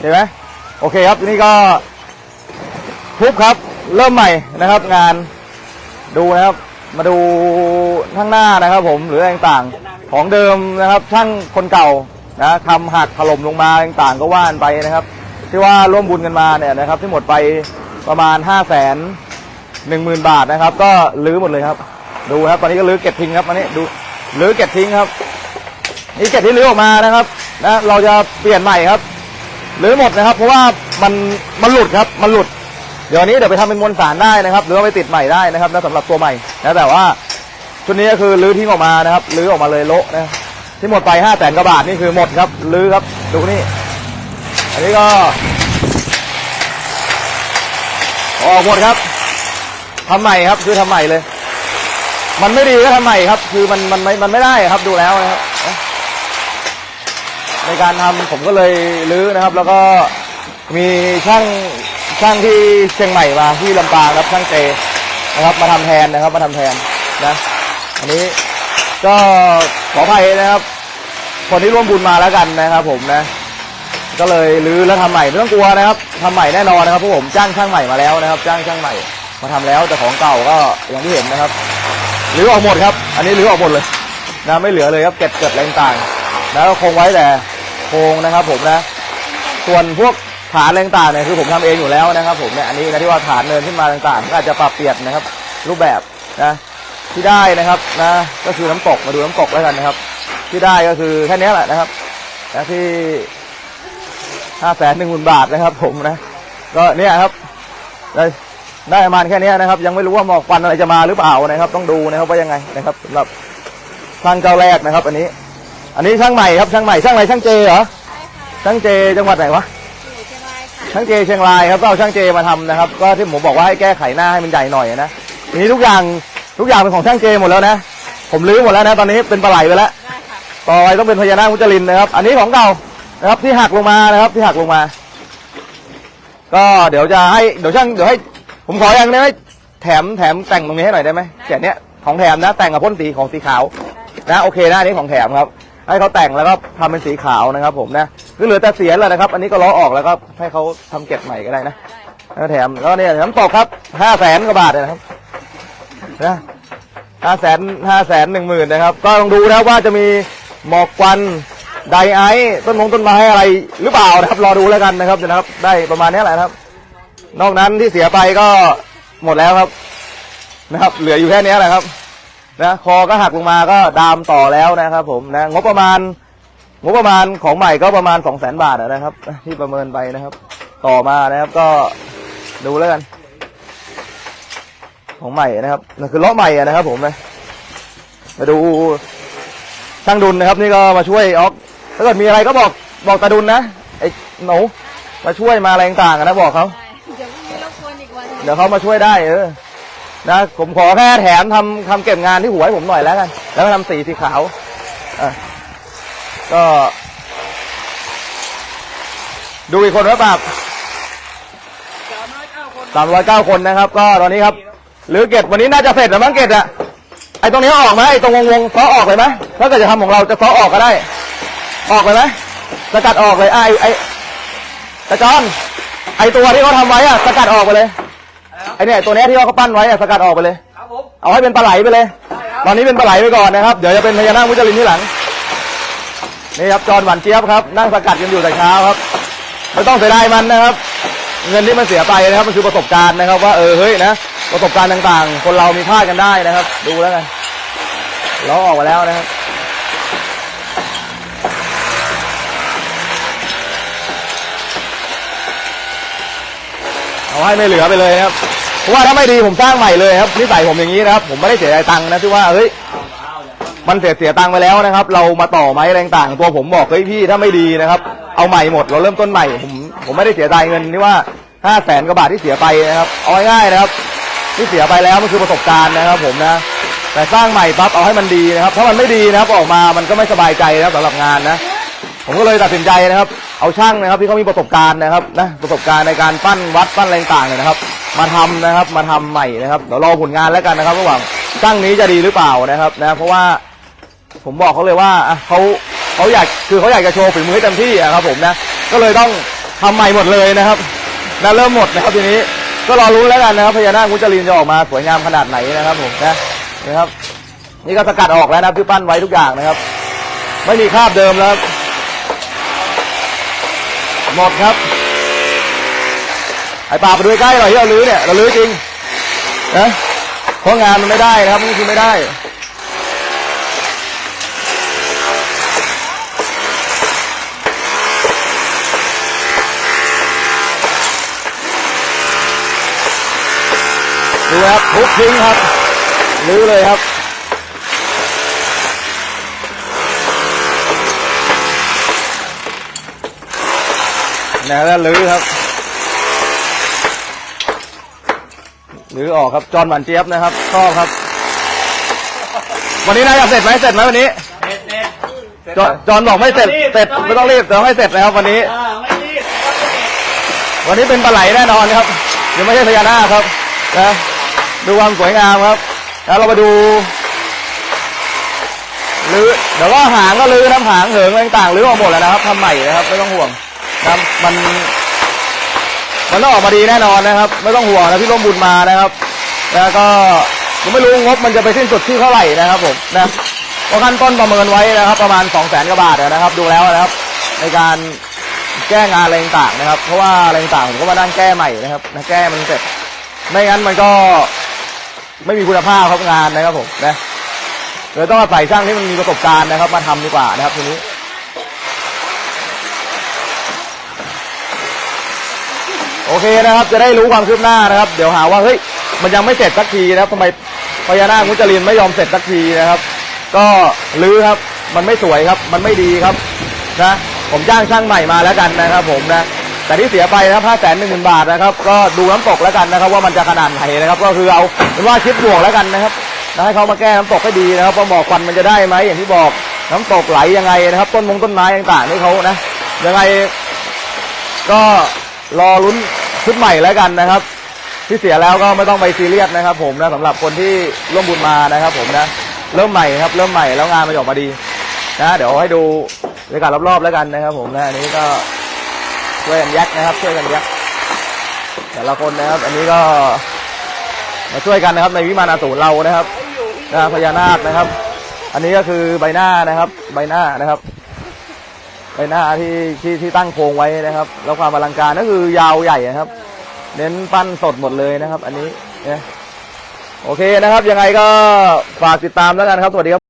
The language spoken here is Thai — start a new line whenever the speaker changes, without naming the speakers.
เห็นไหมโอเคครับทีนี่ก็ทุบครับ เริ่มใหม่นะครับงานดูนะครับ มาดูข้างหน้านะครับ ผมหรืออะไรต่างๆของเดิมนะครับช่างคนเก่านะทำหักถล่มลงมาต่างๆก็ว่านไปนะครับ ที่ว่าร่วมบุญกันมาเนี่ยนะครับ ที่หมดไปประมาณห้าแสนหนึ่งหมื่นบาทนะครับ ก็ลื้อหมดเลยครับ ดูครับตอนนี้ก็ลื้อเก็บทิ้งครับอันนี้ดูลื้อเก็บทิ้งครับนี่เก็บที่ลื้อออกมานะครับนะเราจะเปลี่ยนใหม่ครับ ลื้อหมดนะครับ เพราะว่ามันมันหลุดครับมันหลุด เดี๋ยวนี้เดี๋ยวไปทำเป็นมวลสารได้นะครับ หรือว่าไปติดใหม่ได้นะครับนะสำหรับตัวใหม่นะแต่ว่าชุดนี้ก็คือลื้อทิ้งออกมานะครับลื้อออกมาเลยโละนะที่หมดไปห้าแสนกว่าบาทนี่คือหมดครับลื้อครับดูนี่อันนี้ก็ออกหมดครับทำใหม่ครับคือทำใหม่เลย มันไม่ดีก็ทำใหม่ครับ คือมันมันไม่มันไม่ได้ครับดูแล้วนะครับ ในการทำผมก็เลยรื้อนะครับ แล้วก็มีช่างช่างที่เชียงใหม่มาที่ลำปางครับช่างเจนะครับมาทำแทนนะครับมาทำแทนนะอันนี้ก็ขออภัยนะครับคนที่ร่วมบุญมาแล้วกันนะครับ ผมนะ ก็เลยรื้อแล้วทำใหม่ไม่ต้องกลัวนะครับทำใหม่แน่นอนนะครับเพราะผมจ้างช่างใหม่มาแล้วนะครับ จ้างช่างใหม่มาทำแล้วแต่ของเก่าก็อย่างที่เห็นนะครับรื้อออกหมดครับ อันนี้รื้อออกหมดเลยนะไม่เหลือเลยครับเก็บเกิดอะไรต่างๆแล้วคงไว้แต่ โครงนะครับ ผมนะ ส่วนพวกฐานต่างๆเนี่ยคือผมทำเองอยู่แล้วนะครับ ผมเนี่ยอันนี้นะที่ว่าฐานเนินขึ้นมาต่างๆก็อาจจะปรับเปลี่ยนนะครับ รูปแบบนะที่ได้นะครับนะก็คือน้ำตกมาดูน้ำตกแล้วกันนะครับ ที่ได้ก็คือแค่นี้แหละนะครับนะที่ห้าแสนหนึ่งหมื่นบาทนะครับ ผมนะ ก็เนี่ยครับได้ได้ประมาณแค่เนี้ยนะครับ ยังไม่รู้ว่าหมอกควันอะไรจะมาหรือเปล่านะครับ ต้องดูนะครับว่ายังไงนะครับสำหรับช่างเจ้าแรกนะครับ อันนี้ อันนี้ช่างใหม่ครับช่างใหม่ช่างอะไรช่างเจเหรอ
ใช่ค่ะ
ช่างเจจังหวัดไหนวะ
อยู่เชียงรายค่ะ
ช่างเจเชียงรายครับก็เอาช่างเจมาทำนะครับ ก็ที่ผมบอกว่าให้แก้ไขหน้าให้มันใหญ่หน่อยนะทีนี้ทุกอย่างทุกอย่างเป็นของช่างเจหมดแล้วนะ ผมรื้อหมดแล้วนะ ตอนนี้เป็นปลาไหลไปแล้ว
ได้ค่ะ
ต่อไปต้องเป็นพญานาคมุจลินนะครับ อันนี้ของเก่านะครับที่หักลงมานะครับที่หักลงมา ก็เดี๋ยวจะให้เดี๋ยวช่างเดี๋ยวให้ ผมขออย่างได้ไหมแถมแถมแต่งตรงนี้ให้หน่อยได้ไหมแกะเนี้ยของแถมนะแต่งกับพ่นสีของสีขาวนะโอเคนะอันนี้ของแถมครับ ให้เขาแต่งแล้วก็ทำเป็นสีขาวนะครับ ผมนะคือเหลือแต่เสียนแหละนะครับ อันนี้ก็ล้อออกแล้วก็ให้เขาทำเก็บใหม่ก็ได้นะแล้วแถมแล้วเนี่ยน้ำตกครับห้าแสนกว่าบาทเลยนะครับนะห้าแสนห้าแสนหนึ่งหมื่นนะครับ ก็ลองดูนะครับว่าจะมีหมอกควันไดไอซ์ต้นมงต้นไม้อะไรหรือเปล่านะครับ รอดูแล้วกันนะครับเดี๋ยวนะครับ ได้ประมาณนี้แหละนะครับ นอกนั้นที่เสียไปก็หมดแล้วครับนะครับ เหลืออยู่แค่นี้แหละครับ นะคอก็หักลงมาก็ดามต่อแล้วนะครับ ผมนะงบประมาณงบประมาณของใหม่ก็ประมาณสองแสนบาทอะนะครับ ที่ประเมินไปนะครับ ต่อมานะครับก็ดูแล้วกัน ของใหม่นะครับนั่นคือล้อใหม่อะนะครับ ผมนะมาดูช่างดุลนะครับ นี่ก็มาช่วยออกถ้าเกิดมีอะไรก็บอกบอกตาดุลนะไอ้หนูมาช่วยมาอะไรต่างๆอะนะบอกเขา
ได้เดี๋ยวพรุ่งนี้รบกวนอีกวันหนึ่ง
เดี๋ยวเขามาช่วยได้เออ นะผมขอแค่แถมทำทำเก็บงานที่หัวให้ผมหน่อยแล้วกัน แล้วก็ทำสีสีขาวอะก็ ดูอีกคนว่าปราบสามร้อยเก้าคนนะครับ ก็ตอนนี้ครับ หรือเกตวันนี้น่าจะเสร็จแล้วมั้งเกตอะไอตรงนี้ออกไหมไอตรงวงวงๆซ้อออกเลยไหมถ้าเกิดจะทำของเราจะซ้อออกก็ได้ ออกเลยไหมสกัดออกเลยไอไอตะจอนไอตัวที่เขาทำไว้อะสกัดออกไปเลย ไอเนี่ยตัวเนี้ยที่เขาปั้นไว้อะสกัดออกไปเลย
ครับผม
เอาให้เป็นปลาไหลไปเลยตอนนี้เป็นปลาไหลไปก่อนนะครับ เดี๋ยวจะเป็นพญานาคมุจลินที่หลัง นี่ครับจอห์นหวานเจี๊ยบครับ นั่งสกัดกันอยู่แต่เช้าครับ ไม่ต้องเสียดายมันนะครับ เงินที่มันเสียไปนะครับ มันคือประสบการณ์นะครับ ว่าเออเฮ้ยนะ ประสบการณ์ต่างๆ คนเรามีพลาดกันได้นะครับ ดูแล้วกันล้อออกมาแล้วนะครับ เอาให้ไม่เหลือไปเลยนะครับ เพราะว่าถ้าไม่ดีผมสร้างใหม่เลยครับนิสัยผมอย่างนี้นะครับ ผมไม่ได้เสียใจตังค์นะที่ว่าเฮ้ยมันเสียเสียตังค์ไปแล้วนะครับ เรามาต่อไม้อะไรต่างตัวผมบอกเฮ้ยพี่ถ้าไม่ดีนะครับ เอาใหม่หมดเราเริ่มต้นใหม่ผมผมไม่ได้เสียใจเงินที่ว่าห้าแสนกว่าบาทที่เสียไปนะครับเอาง่ายๆนะครับ ที่เสียไปแล้วมันคือประสบการณ์นะครับ ผมนะแต่สร้างใหม่ปั๊บเอาให้มันดีนะครับ ถ้ามันไม่ดีนะครับออกมามันก็ไม่สบายใจนะครับสำหรับงานนะ ผมก็เลยตัดสินใจนะครับ เอาช่างนะครับที่เขามีประสบการณ์นะครับนะประสบการณ์ในการปั้นวัดปั้นอะไรต่างเนี่ยนะครับ มาทำนะครับ มาทำใหม่นะครับเดี๋ยวรอผลงานแล้วกันนะครับระหว่างช่างนี้จะดีหรือเปล่านะครับนะเพราะว่าผมบอกเขาเลยว่าเขาเขาอยากคือเขาอยากจะโชว์ฝีมือให้เต็มที่อะครับผมนะก็เลยต้องทำใหม่หมดเลยนะครับนะเริ่มหมดนะครับทีนี้ก็รอรู้แล้วกันนะครับพญานาคมุจลินจะออกมาสวยงามขนาดไหนนะครับผมนะนะครับ นี่ก็สกัดออกแล้วนะครับที่ปั้นไว้ทุกอย่างนะครับ ไม่มีคราบเดิมแล้วหมดครับ ไอ้ปลาไปดูใกล้หน่อยที่เราลื้อเนี่ยเราลื้อจริงนะเพราะงานมันไม่ได้นะครับนี่คือไม่ได้ดูครับทุบทิ้งครับลื้อเลยครับนะแล้วลื้อครับ ลื้อออกครับจอนหวานเจี๊ยบนะครับชอบครับ วันนี้นายอยากเสร็จไหมเสร็จไหมวันนี้
เน็ตเน็ต
จอนจอนบอกไม่เสร็จเสร็จไม่ต้องรีบแต่ต้องให้เสร็จนะครับวันนี้
อ่าไม่รีบก็เน็ต
วันนี้เป็นปลาไหลแน่นอนครับยังไม่ใช่พญานาคครับนะดูความสวยงามครับแล้วเรามาดูลื้อเดี๋ยวก็หางก็ลื้อน้ำหางเหิงอะไรต่างๆลื้อออกหมดแล้วนะครับทำใหม่นะครับไม่ต้องห่วงนะมัน มันต้องออกมาดีแน่นอนนะครับ ไม่ต้องห่วงนะพี่ร่มบุญมานะครับ แล้วก็ผมไม่รู้งบมันจะไปสิ้นสุดที่เท่าไหร่นะครับผมนะเพราะขั้นต้นประเมินไว้นะครับ ประมาณสองแสนกว่าบาทนะครับ ดูแล้วนะครับ ในการแก้งานอะไรต่างนะครับ เพราะว่าอะไรต่างผมก็มานั่งแก้ใหม่นะครับนะแก้มันเสร็จไม่งั้นมันก็ไม่มีคุณภาพครับงานนะครับผมนะเลยต้องอาศัยช่างที่มันมีประสบการณ์นะครับ มาทำดีกว่านะครับทีนี้ โอเคนะครับ จะได้รู้ความคืบหน้านะครับ เดี๋ยวหาว่าเฮ้ยมันยังไม่เสร็จสักทีนะครับทำไมพญานาคมุจลินไม่ยอมเสร็จสักทีนะครับ ก็ลื้อครับ มันไม่สวยครับ มันไม่ดีครับนะผมจ้างช่างใหม่มาแล้วกันนะครับ ผมนะแต่ที่เสียไปนะครับห้าแสนหนึ่งหมื่นบาทนะครับ ก็ดูน้ำตกแล้วกันนะครับ ว่ามันจะขนาดไหนนะครับ ก็คือเอาเป็นว่าคิดบวกแล้วกันนะครับนะให้เขามาแก้น้ำตกให้ดีนะครับว่าหมอกควันมันจะได้ไหมอย่างที่บอกน้ำตกไหลยังไงนะครับ ต้นมงต้นไม้ต่างๆนี่เขานะยังไงก็รอลุ้น ชุดใหม่แล้วกันนะครับ ที่เสียแล้วก็ไม่ต้องไปซีเรียสนะครับ ผมนะสำหรับคนที่ร่วมบุญมานะครับ ผมนะเริ่มใหม่ครับ เริ่มใหม่แล้วงานมันจะออกมาดีนะเดี๋ยวให้ดูบรรยากาศรอบๆแล้วกันนะครับ ผมนะอันนี้ก็ช่วยกันยักนะครับ ช่วยกันยักแต่ละคนนะครับ อันนี้ก็มาช่วยกันนะครับ ในวิมานอสูรเรานะครับนะพญานาคนะครับ อันนี้ก็คือใบหน้านะครับ ใบหน้านะครับ ไปหน้าที่ที่ที่ตั้งโครงไว้นะครับ แล้วความอลังการก็คือยาวใหญ่นะครับ เน้นปั้นสดหมดเลยนะครับ อันนี้เนี่ยโอเคนะครับ ยังไงก็ฝากติดตามแล้วกันครับ สวัสดีครับ